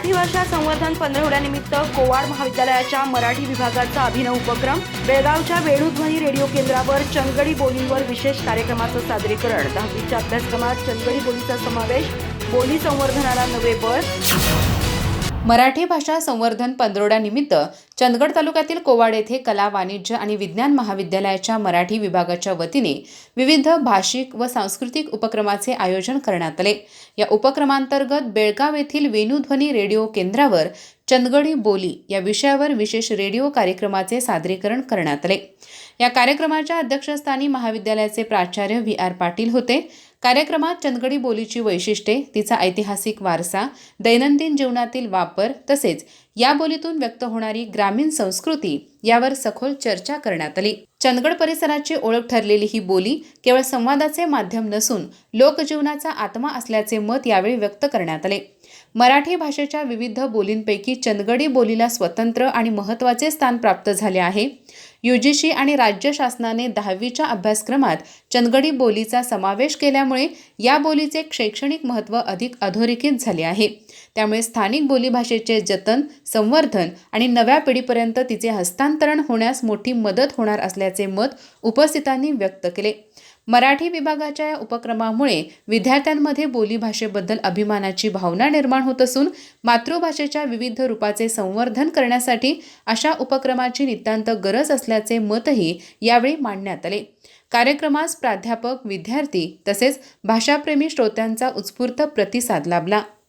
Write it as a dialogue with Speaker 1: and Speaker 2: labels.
Speaker 1: मराठी भाषा संवर्धन पंधरवड्यानिमित्त कोवाड महाविद्यालयाच्या मराठी विभागाचा अभिनव उपक्रम बेळगावच्या वेणुध्वनी रेडिओ केंद्रावर चंदगडी बोलींवर विशेष कार्यक्रमाचं सादरीकरण. दहावीच्या अभ्यासक्रमात चंदगडी बोलीचा समावेश बोली संवर्धनाला नवे बळ.
Speaker 2: मराठी भाषा संवर्धन पंधरवड्यानिमित्त चंदगड तालुक्यातील कोवाड येथे कला वाणिज्य आणि विज्ञान महाविद्यालयाच्या मराठी विभागाच्या वतीने विविध भाषिक व सांस्कृतिक उपक्रमाचे आयोजन करण्यात आले. या उपक्रमांतर्गत बेळगाव येथील वेणुध्वनी रेडिओ केंद्रावर चंदगडी बोली या विषयावर विशेष रेडिओ कार्यक्रमाचे सादरीकरण करण्यात आले. या कार्यक्रमाच्या अध्यक्षस्थानी महाविद्यालयाचे प्राचार्य व्ही आर पाटील होते. कार्यक्रमात चंदगडी बोलीची वैशिष्ट्ये तिचा ऐतिहासिक वारसा दैनंदिन जीवनातील वापर तसेच या बोलीतून व्यक्त होणारी ग्रामीण संस्कृती यावर सखोल चर्चा करण्यात आली. चंदगड परिसराची ओळख ठरलेली ही बोली केवळ संवादाचे माध्यम नसून लोकजीवनाचा आत्मा असल्याचे मत यावेळी व्यक्त करण्यात आले. मराठी भाषेच्या विविध बोलींपैकी चंदगडी बोलीला स्वतंत्र आणि महत्त्वाचे स्थान प्राप्त झाले आहे. यूजीसी आणि राज्य शासनाने दहावीच्या अभ्यासक्रमात चंदगडी बोलीचा समावेश केल्यामुळे या बोलीचे शैक्षणिक महत्त्व अधिक अधोरेखित झाले आहे. त्यामुळे स्थानिक बोलीभाषेचे जतन संवर्धन आणि नव्या पिढीपर्यंत तिचे हस्तांतरण होण्यास मोठी मदत होणार असल्याचे मत उपस्थितांनी व्यक्त केले. मराठी विभागाच्या या उपक्रमामुळे विद्यार्थ्यांमध्ये बोलीभाषेबद्दल अभिमानाची भावना निर्माण होत असून मातृभाषेच्या विविध रूपाचे संवर्धन करण्यासाठी अशा उपक्रमाची नितांत गरज असल्याचे मतही यावेळी मांडण्यात आले. कार्यक्रमास प्राध्यापक विद्यार्थी तसेच भाषाप्रेमी श्रोत्यांचा उत्स्फूर्त प्रतिसाद लाभला.